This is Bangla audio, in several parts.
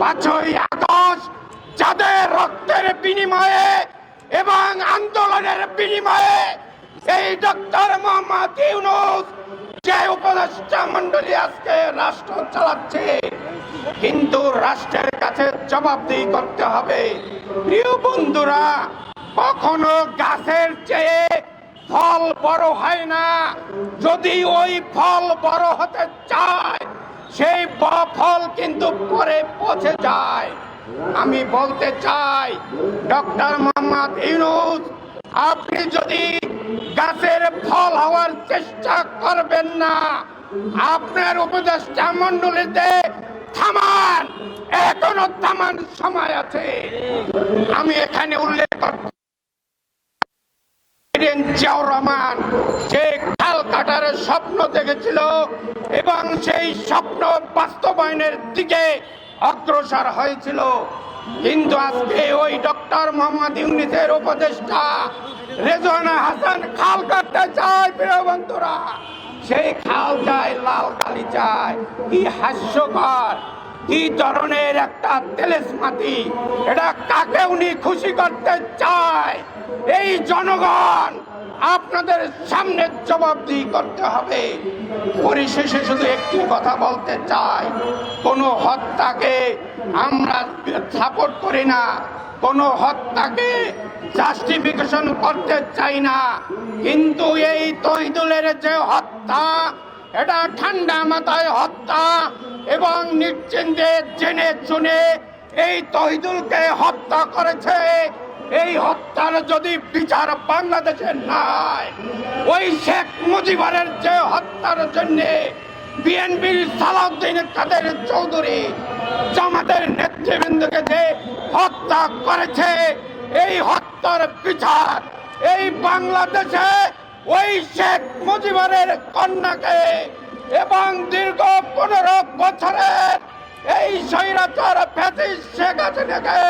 পাঁচই আগস্ট যাদের রক্তের বিনিময়ে এবং আন্দোলনের বিনিময়ে এই ডক্টর মোহাম্মদ ইউনুস যে উপদেষ্টা মন্ডলী আজকে রাষ্ট্র চালাচ্ছে কিন্তু রাষ্ট্রের কাছে জবাবদিহি করতে হবে। প্রিয় বন্ধুরা, কখনো গাছের চেয়ে ফল বড় হয় না। যদি ওই ফল বড় হতে চায় সেই ফল কিন্তু পরে পচে যায়। আমি বলতে চাই, ডক্টর মোহাম্মদ ইউনুস, আপনি যদি গাছের ফল হওয়ার চেষ্টা করবেন না, আপনার উপদেষ্টা মন্ডলীতে থামান, এখনও থামান সময় আছে। আমি এখানে উল্লেখ জিয়াউর রহমান কাটার স্বপ্ন দেখেছিল এবং সেই স্বপ্ন বাস্তবায়নের দিকে অগ্রসর হয়েছিল। কিন্তু আজকে ওই ডক্টর মোহাম্মদ ইউনিসের উপদেষ্টা রেজওয়ানা হাসান খাল কাটতে চায়, প্রিয় বন্ধুরা। সেই খাল চায় লাল কালি চায় কি হাস্যকর, কি ধরনের একটা তেলেসমাতি। এটা কাকে উনি খুশি করতে চায়? এই জনগণ আপনাদের সামনে জবাবদিহি করতে হবে। পরিশেষে শুধু একটি কথা বলতে চাই। কোনো হত্যাকে আমরা সাপোর্ট করি না। কোনো হত্যাকে জাস্টিফিকেশন করতে চাই না। কিন্তু এই তহিদুলের যে হত্যা, এটা ঠান্ডা মাথায় হত্যা এবং নিশ্চিন্তে জেনে শুনে এই তহিদুলকে হত্যা করেছে। এই হত্যার যদি বিচার বাংলাদেশে নাই, ওই শেখ মুজিবরের যে হত্যার জন্য বিএনপির সালাউদ্দিন কাদের চৌধুরী জামাতের নেতৃবৃন্দকে যে হত্যা করেছে, এই হত্যার বিচার এই বাংলাদেশে ওই শেখ মুজিবরের কন্যাকে এবং দীর্ঘ পনেরো বছরের এই স্বৈরাচার ফ্যাসিস শেখ হাসিনাকে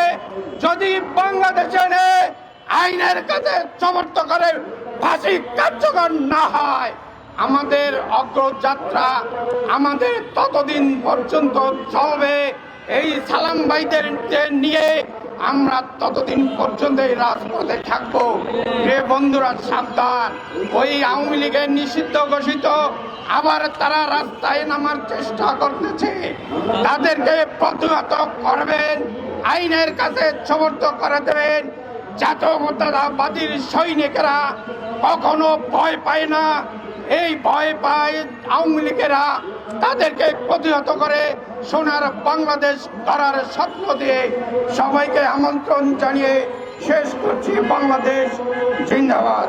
যদি বাংলাদেশে এনে আইনের কাছে সমর্থ করে, ফাঁসি কার্যকর না হয়, আমাদের অগ্রযাত্রা আমাদের ততদিন পর্যন্ত চলবে। এই সালাম ভাইদের নিয়ে আমরা ততদিন পর্যন্ত এই রাজপথে থাকব। রে বন্ধুরা, সাবধান। ওই আওয়ামী লীগের নিষিদ্ধ ঘোষিত আবার তারা রাস্তায় নামার চেষ্টা করতেছে। তাদেরকে প্রতিহত করবেন, আইনের কাছে সমর্থ করে দেবেন। জাতীয়তাবাদীর সৈনিকেরা কখনো ভয় পায় না। এই ভয় পায় আওয়ামী লীগেরা। তাদেরকে প্রতিহত করে সোনার বাংলাদেশ করার স্বপ্ন দিয়ে সবাইকে আমন্ত্রণ জানিয়ে শেষ করছি বাংলাদেশ জিন্দাবাদ।